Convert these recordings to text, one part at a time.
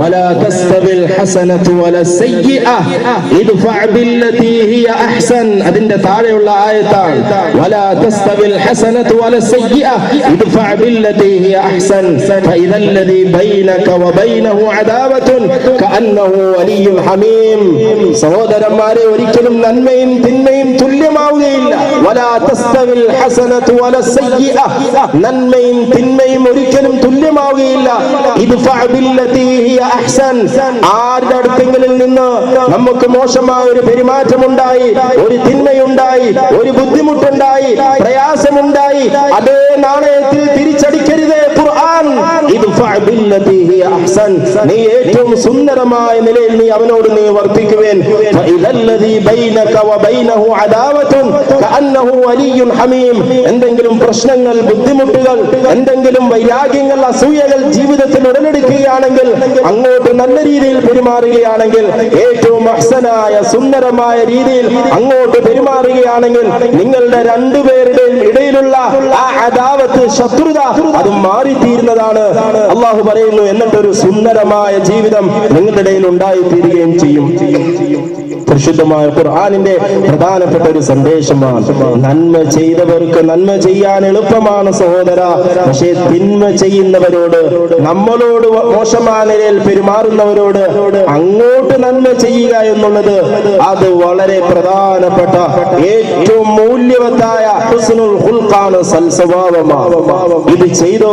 ولا تستوي الحسنة ولا السيئة ادفع بالتي هي أحسن أدين تاري ولا آية ولا تستوي الحسنة ولا السيئة ادفع بالتي هي أحسن فإذا الذي بينك وبينه عداوة كأنه ولي حميم سهود رماري وريكلم ننمين تنمين تل ماوين ولا تستوي الحسنة ولا السيئة ننمين تنمين وريكلم تل ماوين അഹ്സൻ. ആരുടെ അടുത്തെങ്കിലും നിന്ന് നമുക്ക് മോശമായ ഒരു പെരുമാറ്റമുണ്ടായി ഒരു തിന്മയുണ്ടായി ഒരു ബുദ്ധിമുട്ടുണ്ടായി പ്രയാസമുണ്ടായി അതേ നാണയത്തിൽ തിരിച്ചടിക്കരുതേ നീ ഏറ്റവും സുന്ദരമായ നിലയിൽ നീ അവനോട് നീ വർത്തിക്കുവേൻ. എന്തെങ്കിലും പ്രശ്നങ്ങൾ ബുദ്ധിമുട്ടുകൾ എന്തെങ്കിലും വൈരാഗ്യങ്ങൾ അസൂയകൾ ജീവിതത്തിൽ ഉടലെടുക്കുകയാണെങ്കിൽ അങ്ങോട്ട് നല്ല രീതിയിൽ പെരുമാറുകയാണെങ്കിൽ ഏറ്റവും അഹ്സനായ സുന്ദരമായ രീതിയിൽ അങ്ങോട്ട് പെരുമാറുകയാണെങ്കിൽ നിങ്ങളുടെ രണ്ടുപേരുടെയും ഇടയിലുള്ള ആ അദാവത്ത് ശത്രുത അത് മാറിത്തീരുന്നതാണ്. അള്ളാഹു പറയുന്നു എന്നിട്ടൊരു സുന്ദരമായ ജീവിതം നിങ്ങളുടെ ഇടയിൽ ഉണ്ടായിത്തീരുകയും ചെയ്യും. പരിശുദ്ധമായ ഖുർആാനിന്റെ പ്രധാനപ്പെട്ട ഒരു സന്ദേശമാണ്. നന്മ ചെയ്തവർക്ക് നന്മ ചെയ്യാൻ എളുപ്പമാണ് സഹോദര. പക്ഷേ തിന്മ ചെയ്യുന്നവരോട് നമ്മളോട് മോശമായ നിലയിൽ പെരുമാറുന്നവരോട് അങ്ങോട്ട് നന്മ ചെയ്യുക എന്നുള്ളത് അത് വളരെ പ്രധാനപ്പെട്ട ഏറ്റവും മൂല്യവത്തായ ഇത് ചെയ്തോ?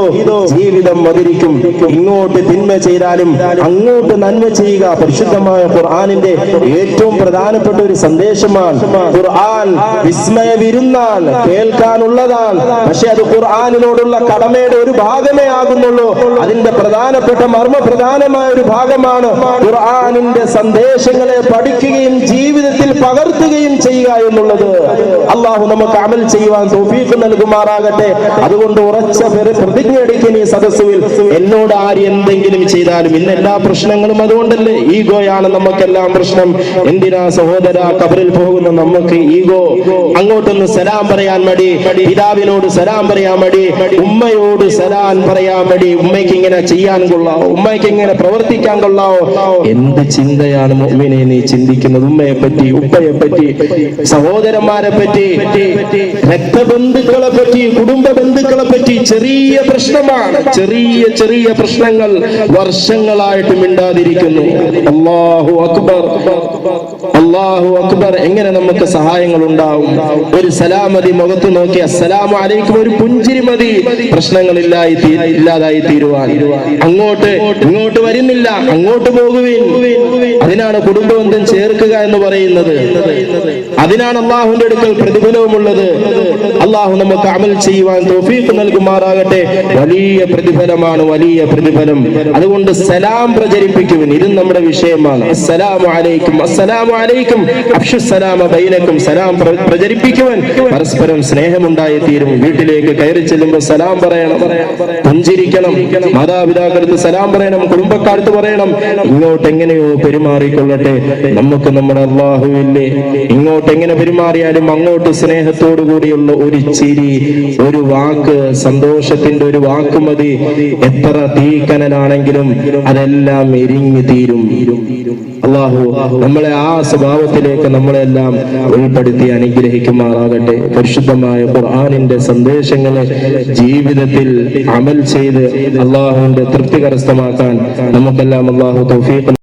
ജീവിതം മതിരിക്കും. ഇങ്ങോട്ട് തിന്മ ചെയ്താലും അങ്ങോട്ട് നന്മ ചെയ്യുക. പരിശുദ്ധമായ ഖുർആാനിന്റെ ഏറ്റവും പ്രധാനപ്പെട്ട ഒരു സന്ദേശമാണ്. ഖുർആൻ വിസ്മയ വിരുന്നാണ് കേൾക്കാനുള്ളതാണ്. പക്ഷെ അത് ഖുർആാനിനോടുള്ള കടമയുടെ ഒരു ഭാഗമേ ആകുന്നുള്ളൂ. അതിന്റെ പ്രധാനപ്പെട്ട മർമ്മ പ്രധാനമായ ഒരു ഭാഗമാണ് ഖുർആാനിന്റെ സന്ദേശങ്ങളെ പഠിക്കുകയും ജീവിതത്തിൽ പകർത്തുകയും ചെയ്യുക എന്നുള്ളത്. അള്ളാഹു നമുക്ക് അമൽ ചെയ്യുവാൻ തോഫീക്ക് നൽകുമാറാകട്ടെ. അതുകൊണ്ട് ഉറച്ച പെരു- പ്രതിജ്ഞ എടുക്കുന്ന ഈ സദസ്സുവിൽ എന്നോട് ആര് എന്തെങ്കിലും ചെയ്താലും ഇന്ന് എല്ലാ പ്രശ്നങ്ങളും അതുകൊണ്ടല്ലേ ഈഗോയാണ് നമുക്കെല്ലാം പ്രശ്നം. എന്തിനാ സഹോദര കബറിൽ പോകുന്ന നമുക്ക് ഈഗോ അങ്ങോട്ടൊന്ന് സലാം പറയാൻ മടി. പിതാവിനോട് സലാം പറയാൻ മടി. ഉമ്മയോട് സലാം പറയാൻ മടി. ഉമ്മയ്ക്ക് ഇങ്ങനെ ചെയ്യാൻ കൊള്ളാവോ? ഉമ്മയ്ക്ക് ഇങ്ങനെ പ്രവർത്തിക്കാൻ കൊള്ളാവോ? എന്ത് ചിന്തയാണ് മുഅ്മിനെ നീ ചിന്തിക്കുന്നത്? ഉമ്മയെ പറ്റി ഉപ്പയെ പറ്റി സഹോദരന്മാരെ പറ്റി രക്തബന്ധുക്കളെ പറ്റി കുടുംബ ബന്ധുക്കളെ പറ്റി ചെറിയ പ്രശ്നമാണ്. ചെറിയ ചെറിയ പ്രശ്നങ്ങൾ വർഷങ്ങളായിട്ട് മിണ്ടാതിരിക്കുന്നു. അള്ളാഹു അക്ബർ. അള്ളാഹു അക്ബർ എങ്ങനെ നമുക്ക് സഹായങ്ങൾ ഉണ്ടാവും ഒരു സലാമതി മുഖത്ത് നോക്കി അസ്സലാമു അലൈക്കും ഒരു പുഞ്ചിരി മതി. പ്രശ്നങ്ങളില്ലായി ഇല്ലാതായി തീരുവാൻ. അങ്ങോട്ട് ഇങ്ങോട്ട് വരുന്നില്ല അങ്ങോട്ട് പോകുവിൻ. അതിനാണ് കുടുംബബന്ധം ചേർക്കുക എന്ന് പറയുന്നത്. അതിനാണ് അള്ളാഹുവിന്റെ അടുക്കൽ പ്രതിഫലവുമുള്ളത്. അള്ളാഹു നമുക്ക് അമൽ ചെയ്യുവാൻ തോഫീക്ക് നൽകുമാറാകട്ടെ. വലിയ പ്രതിഫലമാണ് വലിയ പ്രതിഫലം. അതുകൊണ്ട് സലാം പ്രചരിപ്പിക്കുവിൻ. ഇതും നമ്മുടെ വിഷയമാണ്. അസ്സലാമു അലൈക്കും. അസ്സലാമു അലൈക്കും. അഫ്ഷുസലാമ ബൈനക്കും. സലാം പ്ര- പ്രചരിപ്പിക്കുവാൻ പരസ്പരം സ്നേഹമുണ്ടായി തീരും വീട്ടിലേക്ക് കയറി ചെല്ലുമ്പോൾ സലാം പറയണം. പുഞ്ചിരിക്കണം. മാതാപിതാക്കടുത്ത് സലാം പറയണം. കുടുംബക്കാർക്ക് പറയണം. ഇങ്ങോട്ട് എങ്ങനെയോ പെരുമാറിക്കൊള്ളട്ടെ. നമുക്ക് നമ്മുടെ അള്ളാഹുവില്ലേ? ഇങ്ങോട്ട് എങ്ങനെ പെരുമാറിയാലും അങ്ങോട്ട് സ്നേഹത്തോടു കൂടിയുള്ള ഒരു ചിരി ഒരു വാക്ക് സന്തോഷത്തിന്റെ ഒരു വാക്ക് മതി. എത്ര തീക്കനലാണെങ്കിലും അതെല്ലാം എരിഞ്ഞു തീരും. അള്ളാഹു നമ്മളെ ആ സ്വഭാവത്തിലേക്ക് നമ്മളെല്ലാം ഉൾപ്പെടുത്തി അനുഗ്രഹിക്കുമാറാകട്ടെ. പരിശുദ്ധമായ ഖുർആാനിന്റെ സന്ദേശങ്ങളെ ജീവിതത്തിൽ അമൽ ചെയ്ത് അള്ളാഹുവിന്റെ തൃപ്തി കരസ്ഥമാക്കാൻ നമുക്കെല്ലാം അള്ളാഹു തൗഫീഖ്